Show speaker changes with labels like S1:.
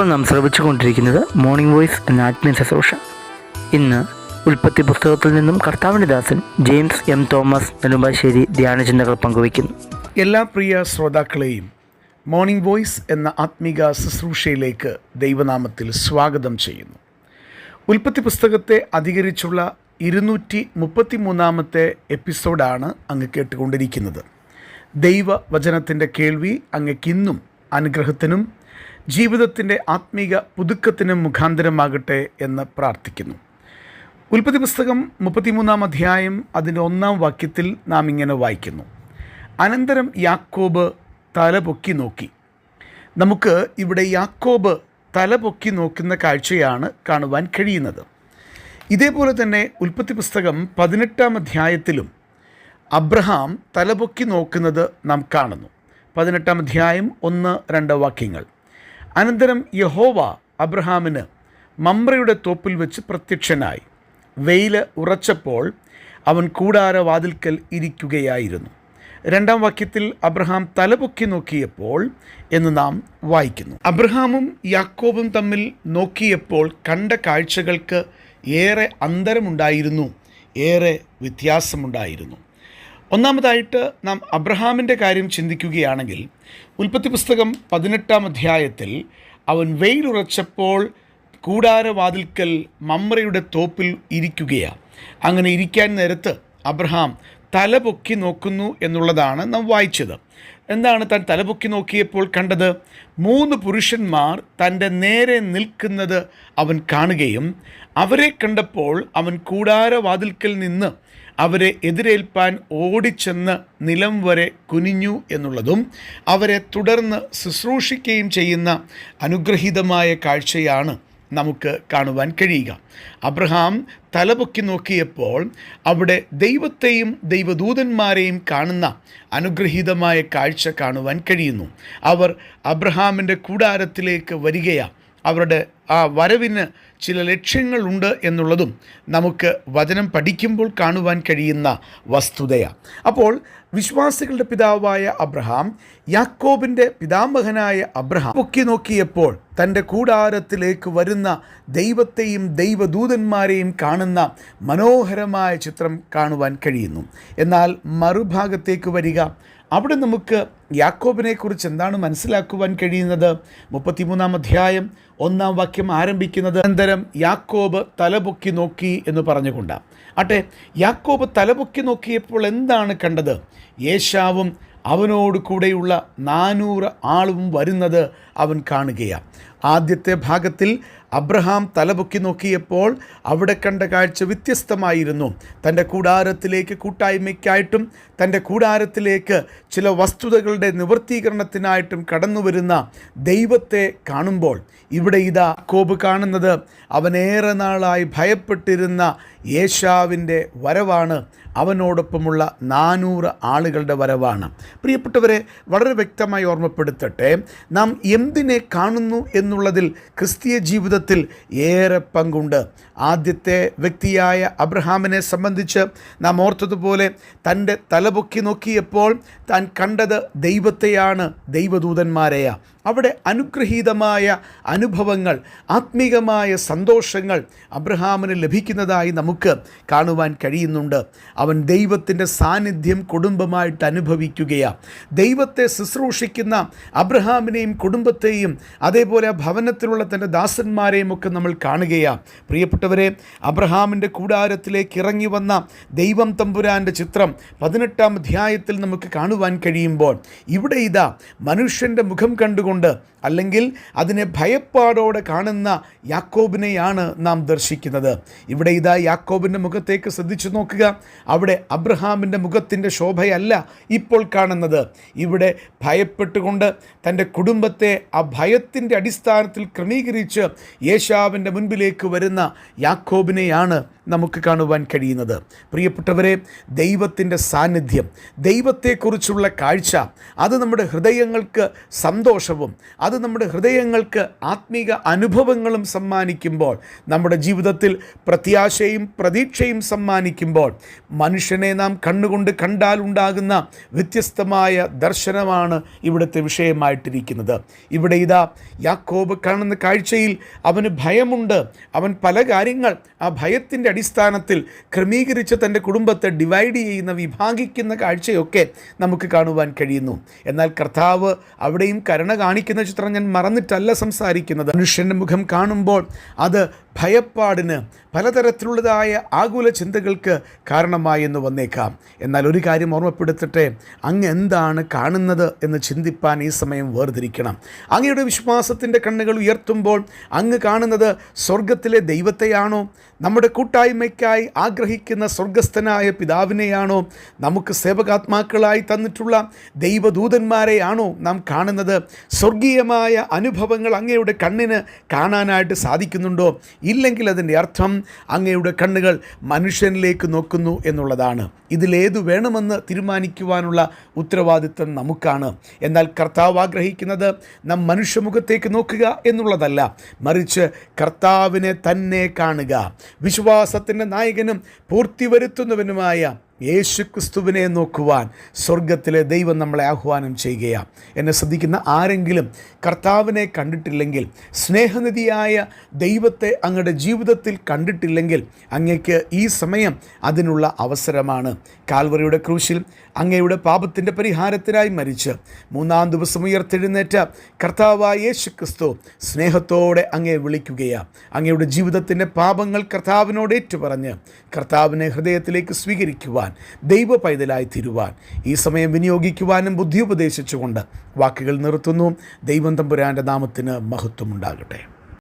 S1: ഇപ്പോൾ നാം ശ്രവിച്ചുകൊണ്ടിരിക്കുന്നത് morning voice എന്ന ആത്മീയ ശുശ്രൂഷ. ഇന്ന് ഉൽപ്പത്തി പുസ്തകത്തിൽ നിന്നും കർത്താവിന്റെ ദാസൻ ജെയിംസ് എം തോമസ് നെടുമ്പാശ്ശേരി ധ്യാനചിന്തകൾ പങ്കുവയ്ക്കുന്നു.
S2: എല്ലാ പ്രിയ ശ്രോതാക്കളെയും മോർണിംഗ് വോയിസ് എന്ന ആത്മീക ശുശ്രൂഷയിലേക്ക് ദൈവനാമത്തിൽ സ്വാഗതം ചെയ്യുന്നു. ഉൽപ്പത്തി പുസ്തകത്തെ അധികരിച്ചുള്ള ഇരുന്നൂറ്റി മുപ്പത്തി മൂന്നാമത്തെ എപ്പിസോഡാണ് അങ്ങ് കേട്ടുകൊണ്ടിരിക്കുന്നത്. ദൈവവചനത്തിന്റെ കേൾവി അങ്ങക്കിന്നും അനുഗ്രഹത്തിനും ജീവിതത്തിന്റെ ആത്മീക പുതുക്കത്തിനും മുഖാന്തരമാകട്ടെ എന്ന് പ്രാർത്ഥിക്കുന്നു. ഉൽപ്പത്തി പുസ്തകം മുപ്പത്തിമൂന്നാം അധ്യായം അതിന്റെ ഒന്നാം വാക്യത്തിൽ നാം ഇങ്ങനെ വായിക്കുന്നു. അനന്തരം യാക്കോബ് തല പൊക്കി നോക്കി. നമുക്ക് ഇവിടെ യാക്കോബ് തല പൊക്കി നോക്കുന്ന കാഴ്ചയാണ് കാണുവാൻ കഴിയുന്നത്. ഇതേപോലെ തന്നെ ഉൽപ്പത്തി പുസ്തകം പതിനെട്ടാം അധ്യായത്തിലും അബ്രഹാം തലപൊക്കി നോക്കുന്നത് നാം കാണുന്നു. പതിനെട്ടാം അധ്യായം ഒന്ന് രണ്ട് വാക്യങ്ങൾ. അനന്തരം യഹോവ അബ്രഹാമിന് മമ്രയുടെ തോപ്പിൽ വെച്ച് പ്രത്യക്ഷനായി. വെയിൽ ഉറച്ചപ്പോൾ അവൻ കൂടാരവാതിൽക്കൽ ഇരിക്കുകയായിരുന്നു. രണ്ടാം വാക്യത്തിൽ അബ്രഹാം തലപൊക്കി നോക്കിയപ്പോൾ എന്ന് നാം വായിക്കുന്നു. അബ്രഹാമും യാക്കോബും തമ്മിൽ നോക്കിയപ്പോൾ കണ്ട കാഴ്ചകൾക്ക് ഏറെ അന്തരമുണ്ടായിരുന്നു ഏറെ വ്യത്യാസമുണ്ടായിരുന്നു. ഒന്നാമതായിട്ട് നാം അബ്രഹാമിന്റെ കാര്യം ചിന്തിക്കുകയാണെങ്കിൽ ഉൽപ്പത്തി പുസ്തകം പതിനെട്ടാം അധ്യായത്തിൽ അവൻ വെയിലുറച്ചപ്പോൾ കൂടാരവാതിൽക്കൽ മമ്രയുടെ തോപ്പിൽ ഇരിക്കുകയാണ് അങ്ങനെ ഇരിക്കാൻ നേരത്ത് അബ്രഹാം തല തലപൊക്കി നോക്കുന്നു എന്നുള്ളതാണ് നാം വായിച്ചത്. എന്താണ് താൻ തലപൊക്കി നോക്കിയപ്പോൾ കണ്ടത്? മൂന്ന് പുരുഷന്മാർ തന്റെ നേരെ നിൽക്കുന്നത് അവൻ കാണുകയും അവരെ കണ്ടപ്പോൾ അവൻ കൂടാരവാതിൽക്കൽ നിന്ന് അവരെ എതിരേൽപ്പാൻ ഓടിച്ചെന്ന് നിലം വരെ കുനിഞ്ഞു എന്നുള്ളതും അവരെ തുടർന്ന് ശുശ്രൂഷിക്കുകയും ചെയ്യുന്ന അനുഗ്രഹീതമായ കാഴ്ചയാണ്. നമുക്ക് കാണുവാൻ കഴിയുക. അബ്രഹാം തലപൊക്കി നോക്കിയപ്പോൾ അവിടെ ദൈവത്തെയും ദൈവദൂതന്മാരെയും കാണുന്ന അനുഗ്രഹീതമായ കാഴ്ച കാണുവാൻ കഴിയുന്നു. അവർ അബ്രഹാമിന്റെ കൂടാരത്തിലേക്ക് വരികയാണ് അവരുടെ ആ വരവിന് ചില ലക്ഷ്യങ്ങളുണ്ട് എന്നുള്ളതും നമുക്ക് വചനം പഠിക്കുമ്പോൾ കാണുവാൻ കഴിയുന്ന വസ്തുതയാണ് അപ്പോൾ വിശ്വാസികളുടെ പിതാവായ അബ്രഹാം യാക്കോബിന്റെ പിതാമഹനായ അബ്രഹാം പൊക്കി നോക്കിയപ്പോൾ തന്റെ കൂടാരത്തിലേക്ക് വരുന്ന ദൈവത്തെയും ദൈവദൂതന്മാരെയും കാണുന്ന മനോഹരമായ ചിത്രം കാണുവാൻ കഴിയുന്നു. എന്നാൽ മറുഭാഗത്തേക്ക് വരിക അവിടെ നമുക്ക് യാക്കോബിനെക്കുറിച്ച് എന്താണ് മനസ്സിലാക്കുവാൻ കഴിയുന്നത്? മുപ്പത്തിമൂന്നാം അധ്യായം ഒന്നാം വാക്യം ആരംഭിക്കുന്നത് അനന്തരം യാക്കോബ് തലപൊക്കി നോക്കി എന്ന് പറഞ്ഞുകൊണ്ടാണ് ആട്ടെ യാക്കോബ് തലപൊക്കി നോക്കിയപ്പോൾ എന്താണ് കണ്ടത്? യേശാവും അവനോട് കൂടെയുള്ള നാനൂറ് ആളും വരുന്നത് അവൻ കാണുകയാണ് ആദ്യത്തെ ഭാഗത്തിൽ അബ്രഹാം തലപൊക്കി നോക്കിയപ്പോൾ അവിടെ കണ്ട കാഴ്ച വ്യത്യസ്തമായിരുന്നു. തന്റെ കൂടാരത്തിലേക്ക് കൂട്ടായ്മയ്ക്കായിട്ടും തന്റെ കൂടാരത്തിലേക്ക് ചില വസ്തുതകളുടെ നിവർത്തീകരണത്തിനായിട്ടും കടന്നു വരുന്ന ദൈവത്തെ കാണുമ്പോൾ ഇവിടെ ഇതാ കോബ് കാണുന്നത്. അവനേറെ നാളായി ഭയപ്പെട്ടിരുന്ന യേശാവിന്റെ വരവാണ്. അവനോടൊപ്പമുള്ള നാനൂറ് ആളുകളുടെ വരവാണ്. പ്രിയപ്പെട്ടവരെ വളരെ വ്യക്തമായി ഓർമ്മപ്പെടുത്തട്ടെ നാം എന്തിനെ കാണുന്നു എന്നുള്ളതിൽ ക്രിസ്തീയ ജീവിതത്തിൽ ഏറെ പങ്കുണ്ട്. ആദ്യത്തെ വ്യക്തിയായ അബ്രഹാമിനെ സംബന്ധിച്ച് നാം ഓർത്തതുപോലെ തന്റെ തലപൊക്കി നോക്കിയപ്പോൾ താൻ കണ്ടത് ദൈവത്തെയാണ് ദൈവദൂതന്മാരെയാ. അവിടെ അനുഗ്രഹീതമായ അനുഭവങ്ങൾ ആത്മീകമായ സന്തോഷങ്ങൾ അബ്രഹാമിന് ലഭിക്കുന്നതായി നമുക്ക് കാണുവാൻ കഴിയുന്നുണ്ട്. അവൻ ദൈവത്തിന്റെ സാന്നിധ്യം കുടുംബമായിട്ട് അനുഭവിക്കുകയാണ് ദൈവത്തെ ശുശ്രൂഷിക്കുന്ന അബ്രഹാമിനെയും കുടുംബത്തെയും അതേപോലെ ഭവനത്തിലുള്ള തന്റെ ദാസന്മാരെയും ഒക്കെ നമ്മൾ കാണുകയാണ് പ്രിയപ്പെട്ടവരെ അബ്രഹാമിന്റെ കൂടാരത്തിലേക്ക് ഇറങ്ങി വന്ന ദൈവം തമ്പുരാന്റെ ചിത്രം പതിനെട്ടാം അധ്യായത്തിൽ നമുക്ക് കാണുവാൻ കഴിയുമ്പോൾ ഇവിടെ ഇതാ മനുഷ്യന്റെ മുഖം കണ്ടുകൊണ്ട് അല്ലെങ്കിൽ അതിനെ ഭയപ്പാടോടെ കാണുന്ന യാക്കോബിനെയാണ് നാം ദർശിക്കുന്നത്. ഇവിടെ ഇതാ യാക്കോബിന്റെ മുഖത്തേക്ക് ശ്രദ്ധിച്ചു നോക്കുക. അവിടെ അബ്രഹാമിന്റെ മുഖത്തിന്റെ ശോഭയല്ല ഇപ്പോൾ കാണുന്നത്. ഇവിടെ ഭയപ്പെട്ടുകൊണ്ട് തന്റെ കുടുംബത്തെ ആ ഭയത്തിന്റെ അടിസ്ഥാനത്തിൽ ക്രമീകരിച്ച് യേശാവിന്റെ മുൻപിലേക്ക് വരുന്ന യാക്കോബിനെയാണ് നമുക്ക് കാണുവാൻ കഴിയുന്നത്. പ്രിയപ്പെട്ടവരെ ദൈവത്തിന്റെ സാന്നിധ്യം ദൈവത്തെക്കുറിച്ചുള്ള കാഴ്ച അത് നമ്മുടെ ഹൃദയങ്ങൾക്ക് സന്തോഷവും അത് നമ്മുടെ ഹൃദയങ്ങൾക്ക് ആത്മീക അനുഭവങ്ങളും സമ്മാനിക്കുമ്പോൾ നമ്മുടെ ജീവിതത്തിൽ പ്രത്യാശയും പ്രതീക്ഷയും സമ്മാനിക്കുമ്പോൾ മനുഷ്യനെ നാം കണ്ണുകൊണ്ട് കണ്ടാൽ ഉണ്ടാകുന്ന വ്യത്യസ്തമായ ദർശനമാണ് ഇവിടുത്തെ വിഷയമായിട്ടിരിക്കുന്നത്. ഇവിടെ ഇതാ യാക്കോബ് കാണുന്ന കാഴ്ചയിൽ അവന് ഭയമുണ്ട്. അവൻ പല കാര്യങ്ങൾ ആ ഭയത്തിന്റെ അടിസ്ഥാനത്തിൽ ക്രമീകരിച്ച് തന്റെ കുടുംബത്തെ ഡിവൈഡ് ചെയ്യുന്ന വിഭാഗിക്കുന്ന കാഴ്ചയൊക്കെ നമുക്ക് കാണുവാൻ കഴിയുന്നു. എന്നാൽ കർത്താവ് അവിടെയും കരുണ കാണിക്കുന്ന ചിത്രം ഞാൻ മറന്നിട്ടല്ല സംസാരിക്കുന്നത്. മനുഷ്യന്റെ മുഖം കാണുമ്പോൾ അത് ഭയപ്പാടിന് പലതരത്തിലുള്ളതായ ആകുല ചിന്തകൾക്ക് കാരണമായി എന്ന് വന്നേക്കാം. എന്നാൽ ഒരു കാര്യം ഓർമ്മപ്പെടുത്തട്ടെ അങ്ങ് എന്താണ് കാണുന്നത് എന്ന് ചിന്തിപ്പാൻ ഈ സമയം വേർതിരിക്കണം. അങ്ങയുടെ വിശ്വാസത്തിന്റെ കണ്ണുകൾ ഉയർത്തുമ്പോൾ അങ്ങ് കാണുന്നത് സ്വർഗത്തിലെ ദൈവത്തെയാണോ? നമ്മുടെ കൂട്ടായ്മയ്ക്കായി ആഗ്രഹിക്കുന്ന സ്വർഗസ്ഥനായ പിതാവിനെയാണോ? നമുക്ക് സേവകാത്മാക്കളായി തന്നിട്ടുള്ള ദൈവദൂതന്മാരെയാണോ നാം കാണുന്നത്? സ്വർഗീയമായ അനുഭവങ്ങൾ അങ്ങയുടെ കണ്ണിന് കാണാനായിട്ട് സാധിക്കുന്നുണ്ടോ? ഇല്ലെങ്കിൽ അതിന്റെ അർത്ഥം അങ്ങയുടെ കണ്ണുകൾ മനുഷ്യനിലേക്ക് നോക്കുന്നു എന്നുള്ളതാണ്. ഇതിലേതു വേണമെന്ന് തീരുമാനിക്കുവാനുള്ള ഉത്തരവാദിത്വം നമുക്കാണ്. എന്നാൽ കർത്താവ് ആഗ്രഹിക്കുന്നത് നാം മനുഷ്യമുഖത്തേക്ക് നോക്കുക എന്നുള്ളതല്ല മറിച്ച് കർത്താവിനെ തന്നെ കാണുക. വിശ്വാസത്തിന്റെ നായകനും പൂർത്തി വരുത്തുന്നവനുമായ യേശു ക്രിസ്തുവിനെ നോക്കുവാൻ സ്വർഗത്തിലെ ദൈവം നമ്മളെ ആഹ്വാനം ചെയ്യുകയാണ് എന്നെ ശ്രദ്ധിക്കുന്ന ആരെങ്കിലും കർത്താവിനെ കണ്ടിട്ടില്ലെങ്കിൽ സ്നേഹനിധിയായ ദൈവത്തെ അങ്ങയുടെ ജീവിതത്തിൽ കണ്ടിട്ടില്ലെങ്കിൽ അങ്ങയ്ക്ക് ഈ സമയം അതിനുള്ള അവസരമാണ്. കാൽവറിയുടെ ക്രൂശിൽ അങ്ങയുടെ പാപത്തിന്റെ പരിഹാരത്തിനായി മരിച്ച് മൂന്നാം ദിവസം ഉയർത്തെഴുന്നേറ്റ കർത്താവായ യേശുക്രിസ്തു സ്നേഹത്തോടെ അങ്ങയെ വിളിക്കുകയാണ് അങ്ങയുടെ ജീവിതത്തിന്റെ പാപങ്ങൾ കർത്താവിനോട് ഏറ്റുപറഞ്ഞ് കർത്താവിനെ ഹൃദയത്തിലേക്ക് സ്വീകരിക്കുവാൻ ദൈവ പൈതലായി തീരുവാൻ. ഈ സമയം വിനിയോഗിക്കുവാനും ബുദ്ധി ഉപദേശിച്ചുകൊണ്ട് വാക്കുകൾ നിർത്തുന്നു. ദൈവം തമ്പുരാന്റെ നാമത്തിന് മഹത്വമുണ്ടാകട്ടെ.